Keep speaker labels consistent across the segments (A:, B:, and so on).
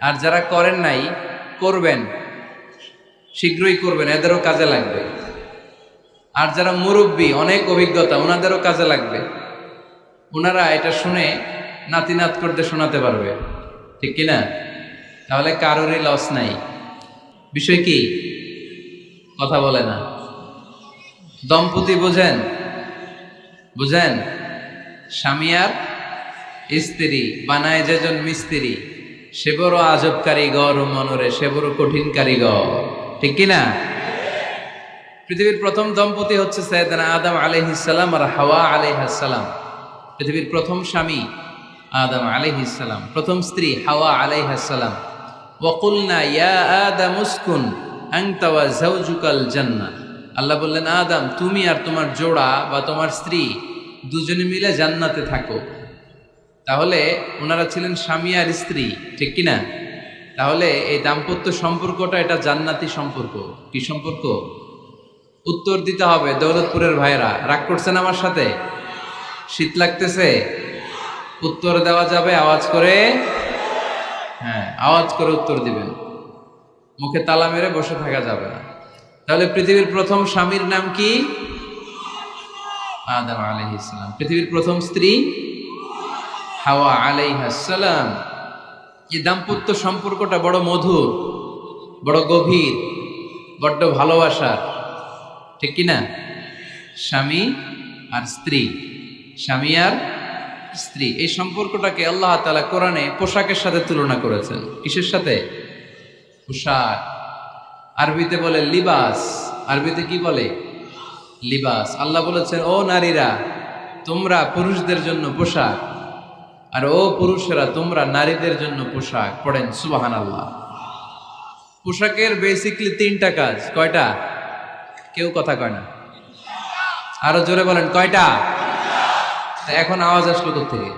A: আর যারা করেন নাই, করবেন। শীঘ্রই করবেন, এদেরও কাজে লাগবে। আর যারা মুরব্বী, অনেক অভিজ্ঞতা, ওনাদেরও কাজে লাগবে। ওনারা এটা শুনে নাতি নাত করতে শোনাতে পারবে। ঠিক কি না? তাহলে কারোরই লস নাই। বিষয় কি? কথা বলে না। দম্পতি বোঝেন? বুঝেন? স্বামী আর স্ত্রী, বানায় যেজন মিস্ত্রি। সে বড় আজব কারিগর, মনরে সে বড় কঠিন কারিগর। ঠিক কি না? পৃথিবীর প্রথম দম্পতি হচ্ছে সৈয়দনা আদম আলাইহিসসালাম আর হাওয়া আলাইহাসসালাম পৃথিবীর প্রথম স্বামী আদম আলাইহিসসালাম প্রথম স্ত্রী হাওয়া আলাইহাসসালাম ওয়াকুলনা ইয়া আদম উসকুন, আনতা ওয়া যাওজুকাল জান্নাহ। আল্লাহ বললেন, আদম, তুমি আর তোমার জোড়া বা তোমার স্ত্রী দুজনে মিলে জান্নাতে থাকো। তাহলে ওনারা ছিলেন স্বামী আর স্ত্রী, ঠিক কি না তাহলে এই দাম্পত্য সম্পর্কটা এটা জান্নাতি সম্পর্ক। কি সম্পর্ক? উত্তর দিতে হবে দৌলতপুরের ভাইরা রাগ করছেন আমার সাথে? শীত লাগতেছে? উত্তর দেওয়া যাবে, আওয়াজ করে? হ্যাঁ আওয়াজ করে উত্তর দিবেন। মুখে তালা মেরে বসে থাকা যাবে না। তাহলে পৃথিবীর প্রথম স্বামীর নাম কি? আদম আলাইহিসসালাম পৃথিবীর প্রথম স্ত্রী? হাওয়া আলাইহাসসালাম এই দাম্পত্য সম্পর্কটা বড় মধুর, বড় গভীর, বড্ড ভালোবাসার। ঠিক কি না? স্বামী আর স্ত্রী। স্বামী আর স্ত্রী। এই সম্পর্কটাকে আল্লাহ তাআলা কোরআনে পোশাকের সাথে তুলনা করেছেন। কিসের সাথে? পোশাক। আরবিতে বলে লিবাস। আরবিতে কি বলে? লিবাস। আল্লাহ বলেছেন, ও নারীরা, তোমরা পুরুষদের জন্য পোশাক। আর ও পুরুষেরা, তোমরা নারীদের জন্য পোশাক পড়েন সুবাহান আল্লাহ পোশাকের বেসিকলি তিনটা কাজ। কয়টা? কেউ কথা কয় না। আরও জোরে বলেন, কয়টা? এখন আওয়াজ আসলো থেকে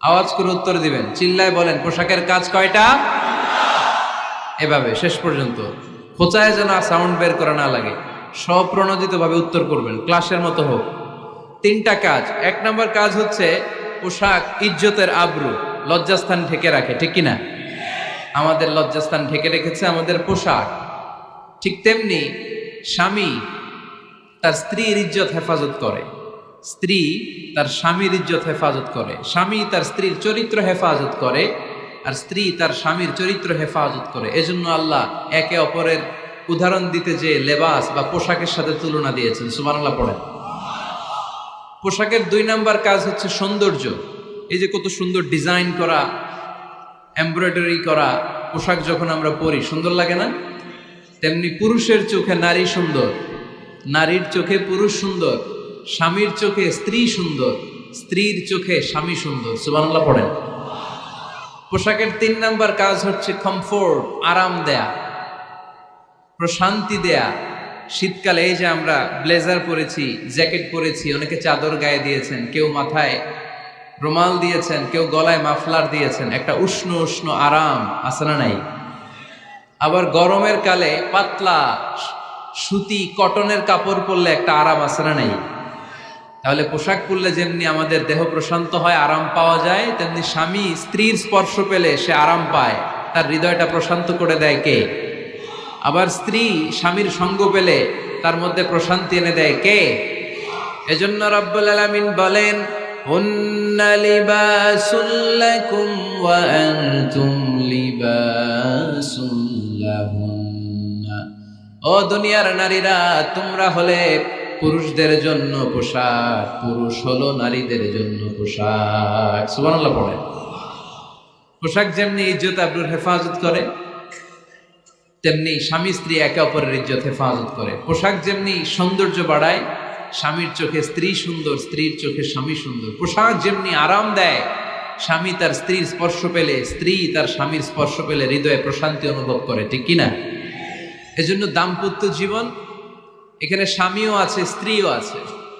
A: আওয়াজ করে উত্তর দিবেন। চিল্লায় বলেন, পোশাকের কাজ কয়টা? এভাবে, শেষ পর্যন্ত। খোঁচায় যেন সাউন্ড বের করা না লাগে। স্বপ্রণোদিত ভাবে উত্তর করবেন ক্লাসের মতো হোক। তিনটা কাজ। এক নম্বর কাজ হচ্ছে পোশাক ইজ্জতের আব্রু লজ্জাস্থান ঢেকে রাখে, ঠিক কিনা? আমাদের লজ্জাস্থান ঢেকে রেখেছে আমাদের পোশাক। ঠিক তেমনি স্বামী তার স্ত্রীর ইজ্জত হেফাজত করে। স্ত্রী তার স্বামীর ইজ্জত হেফাজত করে। স্বামী তার স্ত্রীর চরিত্র হেফাজত করে আর স্ত্রী তার স্বামীর চরিত্র হেফাজত করে। এজন্য আল্লাহ একে অপরের উদাহরণ দিতে যে লেবাস বা পোশাকের সাথে তুলনা দিয়েছেন। সুবহানাল্লাহ পড়েন। পোশাকের দুই নাম্বার কাজ হচ্ছে সৌন্দর্য। এই যে কত সুন্দর ডিজাইন করা, এমব্রয়ডারি করা পোশাক যখন আমরা পরি, সুন্দর লাগে না? তেমনি পুরুষের চোখে নারী সুন্দর, নারীর চোখে পুরুষ সুন্দর, স্বামীর চোখে স্ত্রী সুন্দর, স্ত্রীর চোখে স্বামী সুন্দর। সুবহানাল্লাহ পড়েন। পোশাকের তিন নাম্বার কাজ হচ্ছে কমফোর্ট আরাম দেয়া, প্রশান্তি দেয়া শীতকালে এই যে আমরা ব্লেজার পরেছি, জ্যাকেট পরেছি, অনেকে চাদর গায়ে দিয়েছেন, কেউ মাথায় রুমাল দিয়েছেন, কেউ গলায় মাফলার দিয়েছেন, একটা উষ্ণ উষ্ণ আরাম না নাই? আবার গরমের কালে পাতলা সুতি কটনের কাপড় পরলে একটা আরাম না নাই? তাহলে পোশাক পরলে যেমনি আমাদের দেহ প্রশান্ত হয়, আরাম পাওয়া যায়, তেমনি স্বামী, স্ত্রীর স্পর্শ পেলে সে আরাম পায়। তার হৃদয়টা প্রশান্ত করে দেয় কে? আবার স্ত্রী স্বামীর সঙ্গ পেলে তার মধ্যে প্রশান্তি এনে দেয়। কে? এজন্য রব্বুল আলামিন বলেন ও দুনিয়ার নারীরা, তোমরা হলে পুরুষদের জন্য পোশাক, পুরুষ হলো নারীদের জন্য পোশাক। সুবহানাল্লাহ পড়েন। পোশাক যেমনি ইজ্জত আবরুর হেফাজত করে তেমনি স্বামী স্ত্রী একে অপরের ইজ্জত, হেফাজত করে। পোশাক যেমনি সৌন্দর্য বাড়ায়, স্বামীর চোখে স্ত্রী সুন্দর, স্ত্রীর চোখে স্বামী সুন্দর। পোশাক যেমনি আরাম দেয়, স্বামী তার স্ত্রীর স্পর্শ পেলে স্ত্রী তার স্বামীর স্পর্শ পেলে হৃদয়ে প্রশান্তি অনুভব করে, ঠিক কিনা? এজন্য দাম্পত্য জীবন, এখানে স্বামীও আছে, স্ত্রীও আছে।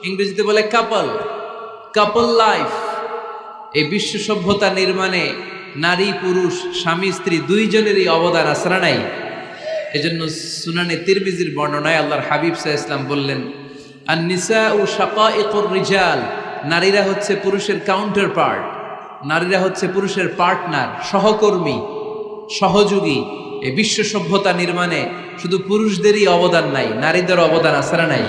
A: ইংরেজিতে বলে কাপল কাপল লাইফ এই বিশ্ব সভ্যতা নির্মাণে নারী, পুরুষ, স্বামী, স্ত্রী দুইজনেরই অবদান না নাই? এজন্য সুনানে তিরবিজির বর্ণনায় আল্লাহর হাবিব সাহা ইসলাম বললেন আর নিসা ও শাকাইকুর রিজাল নারীরা হচ্ছে পুরুষের কাউন্টার পার্ট নারীরা হচ্ছে পুরুষের পার্টনার সহকর্মী, সহযোগী। এই বিশ্ব সভ্যতা নির্মাণে শুধু পুরুষদেরই অবদান নাই নারীদের অবদান না নাই?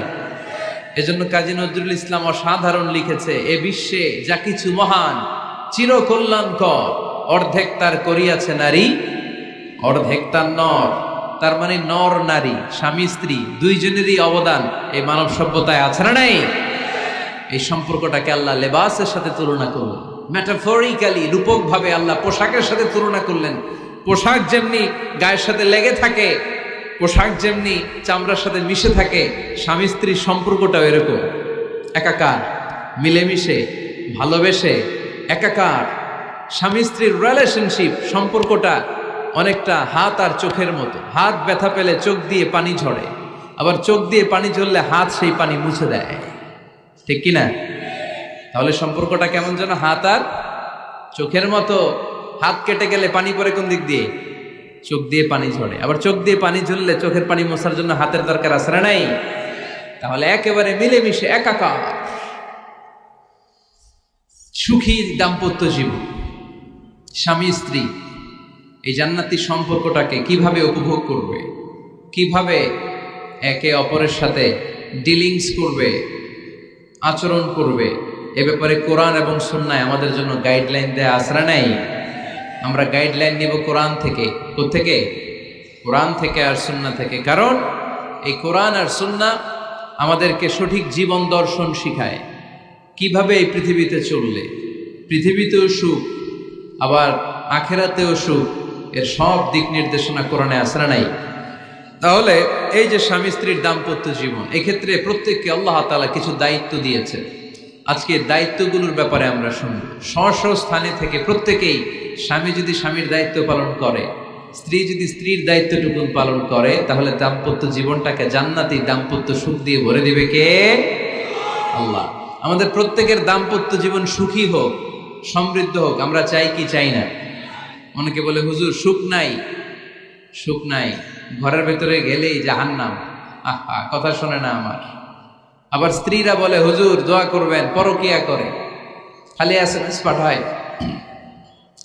A: এজন্য কাজী নজরুল ইসলাম অসাধারণ লিখেছে, এ বিশ্বে যা কিছু মহান, চিরকল্যাণকর, অর্ধেক তার করিয়াছে নারী, অর্ধেক তার নর। তার মানে নর নারী, স্বামী স্ত্রী, দুইজনেরই অবদান এই মানব সভ্যতায় আছে না নাই? এই সম্পর্কটাকে আল্লাহ লেবাসের সাথে তুলনা করলেন। ম্যাটাফরিক্যালি রূপক ভাবে আল্লাহ পোশাকের সাথে তুলনা করলেন। পোশাক যেমনি গায়ের সাথে লেগে থাকে, পোশাক যেমনি চামড়ার সাথে মিশে থাকে, স্বামী স্ত্রীর সম্পর্কটাও এরকম। একাকার, মিলেমিশে, ভালোবেসে, একাকার, স্বামী স্ত্রীর রিলেশনশিপ সম্পর্কটা অনেকটা হাত আর চোখের মতো। হাত ব্যথা পেলে চোখ দিয়ে পানি ঝরে। আবার চোখ দিয়ে পানি ঝরলে হাত সেই পানি মুছে দেয়। ঠিক কিনা তাহলে সম্পর্কটা কেমন যেন হাত আর চোখের মতো? হাত কেটে গেলে পানি পরে কোন দিক দিয়ে? চোখ দিয়ে পানি ঝরে। আবার চোখ দিয়ে পানি ঝরলে চোখের পানি মোছার জন্য হাতের দরকার আছে নাই? তাহলে একেবারে মিলেমিশে একাকার। সুখী দাম্পত্য জীবন। স্বামী, স্ত্রী এই জান্নাতি সম্পর্কটাকে কীভাবে উপভোগ করবে? কীভাবে একে অপরের সাথে ডিলিংস করবে? আচরণ করবে? এ ব্যাপারে কোরআন এবং সুন্নায় আমাদের জন্য গাইডলাইন দেয়া আসরা নাই? আমরা গাইডলাইন নিব কোরআন থেকে। থেকে কোরআন থেকে আর সুন্না থেকে। কারণ এই কোরআন আর সুন্না আমাদেরকে সঠিক জীবন দর্শন শিখায়। কীভাবে এই পৃথিবীতে চললে? পৃথিবীতেও সুখ, আবার আখেরাতেও সুখ এর সব দিক নির্দেশনা কোরআনে আসরা নাই? তাহলে এই যে স্বামী স্ত্রীর দাম্পত্য জীবন, এক্ষেত্রে প্রত্যেককে আল্লাহ তালা কিছু দায়িত্ব দিয়েছে। আজকে দায়িত্বগুলোর ব্যাপারে আমরা শুনব। স্ব স্ব স্থানে থেকে প্রত্যেকেই স্বামী যদি স্বামীর দায়িত্ব পালন করে, স্ত্রী যদি স্ত্রীর দায়িত্বটুকু পালন করে, তাহলে দাম্পত্য জীবনটাকে জান্নাতি দাম্পত্য সুখ দিয়ে ভরে দিবে কে? আল্লাহ। আমাদের প্রত্যেকের দাম্পত্য জীবন সুখী হোক, সমৃদ্ধ হোক, আমরা চাই কি চাই না? অনেকে বলে, হুজুর, সুখ নাই। সুখ নাই। ঘরের ভেতরে গেলেই জাহান্নাম। আহা, কথা শোনে না আমার। আবার স্ত্রীরা বলে, হুজুর, দোয়া করবেন, পরকিয়া করে। খালি এস এম এস পাঠায়।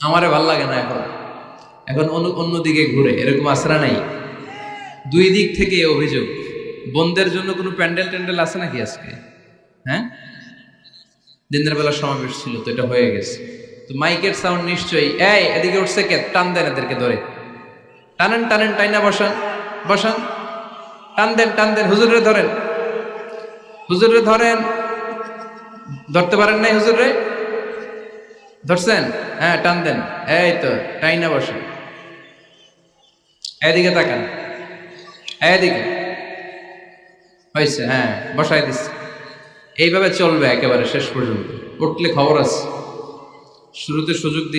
A: আমারে ভালো লাগে না এখন। এখন অন্য, অন্যদিকে ঘুরে, এরকম আশ্রা নাই। দুই দিক থেকে অভিযোগ। বন্ধের জন্য কোনো প্যান্ডেল ট্যান্ডেল আছে নাকি আজকে? হ্যাঁ? দিনের বেলা সমাবেশ ছিল, তো এটা হয়ে গেছে। তো মাইকের সাউন্ড নিশ্চয়ই। এই, এদিকে উঠছে কে? টান দেন এদেরকে ধরে। টানেন টানেন, টাইনা, বসান বসান। টান দেন টান দেন হুজুরে ধরেন। হুজুরে ধরেন। ধরতে পারেন নাই হুজুরে ধরছেন? হ্যাঁ টান দেন। এই তো, টাইনা বসেন। এদিকে তাকান। এদিকে। হয়েছে হ্যাঁ বসাই দিচ্ছে। এইভাবে চলবে একেবারে শেষ পর্যন্ত। উঠলে খবর আছে। শুরুতে সুযোগ